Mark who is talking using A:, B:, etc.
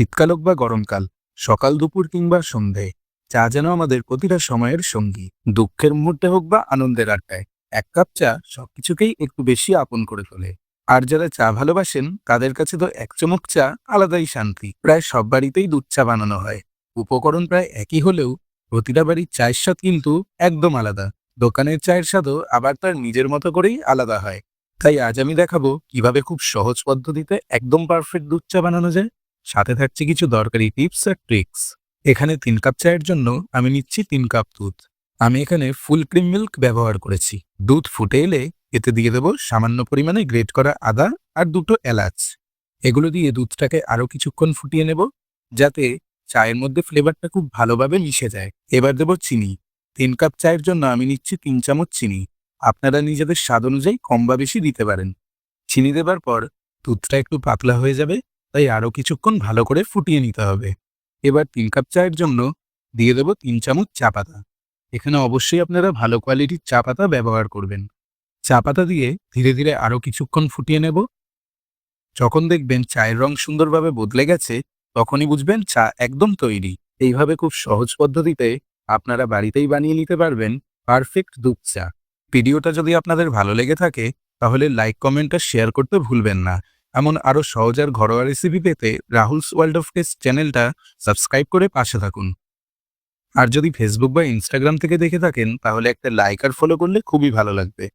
A: শীতকাল হোক বা গরমকাল, সকাল, দুপুর কিংবা সন্ধে, চা যেন আমাদের প্রতিটা সময়ের সঙ্গী। দুঃখের মুহূর্তে হোক বা আনন্দের আড্ডায়, এক কাপ চা সবকিছুকেই একটু বেশি আপন করে তোলে। আর যারা চা ভালোবাসেন, তাদের কাছে তো এক চমক চা আলাদাই শান্তি। প্রায় সব বাড়িতেই দুধ চা বানানো হয়। উপকরণ প্রায় একই হলেও, প্রতিটা বাড়ির চায়ের স্বাদ কিন্তু একদম আলাদা। দোকানের চায়ের স্বাদও আবার তার নিজের মতো করেই আলাদা হয়। তাই আজ আমি দেখাবো কীভাবে খুব সহজ পদ্ধতিতে একদম পারফেক্ট দুধ চা বানানো যায়। সাথে থাকছে কিছু দরকারি টিপস আর ট্রিক্স। এখানে তিন কাপ চায়ের জন্য আমি নিচ্ছি তিন কাপ দুধ। আমি এখানে ফুল ক্রিম মিল্ক ব্যবহার করেছি। দুধ ফুটে এলে এতে দিয়ে দেবো সামান্য পরিমাণে গ্রেট করা আদা আর দুটো এলাচ। এগুলো দিয়ে দুধটাকে আরও কিছুক্ষণ ফুটিয়ে নেব, যাতে চায়ের মধ্যে ফ্লেভারটা খুব ভালোভাবে মিশে যায়। এবার দেবো চিনি। তিন কাপ চায়ের জন্য আমি নিচ্ছি তিন চামচ চিনি। আপনারা নিজেদের স্বাদ অনুযায়ী কম বা বেশি দিতে পারেন। চিনি দেবার পর দুধটা একটু পাতলা হয়ে যাবে। তাই আরও কিছুক্ষণ ভালো করে ফুটিয়ে নিতে হবে। এবার তিন কাপ চায়ের জন্য দিয়ে দেবো তিন চামচ চা পাতা। এখানে অবশ্যই আপনারা ভালো কোয়ালিটির চা পাতা ব্যবহার করবেন। চা পাতা দিয়ে ধীরে ধীরে আরও কিছুক্ষণ ফুটিয়ে নেব। যখন দেখবেন চায়ের রং সুন্দরভাবে বদলে গেছে, তখনই বুঝবেন চা একদম তৈরি। এইভাবে খুব সহজ পদ্ধতিতে আপনারা বাড়িতেই বানিয়ে নিতে পারবেন পারফেক্ট দুধ চা। ভিডিওটা যদি আপনাদের ভালো লেগে থাকে, তাহলে লাইক, কমেন্ট আর শেয়ার করতে ভুলবেন না। এমন আরও সহজ আর ঘরোয়া রেসিপি পেতে রাহুলস ওয়ার্ল্ড অফ টেস্ট চ্যানেলটা সাবস্ক্রাইব করে পাশে থাকুন। আর যদি ফেসবুক বা ইনস্টাগ্রাম থেকে দেখে থাকেন, তাহলে একটা লাইক আর ফলো করলে খুবই ভালো লাগবে।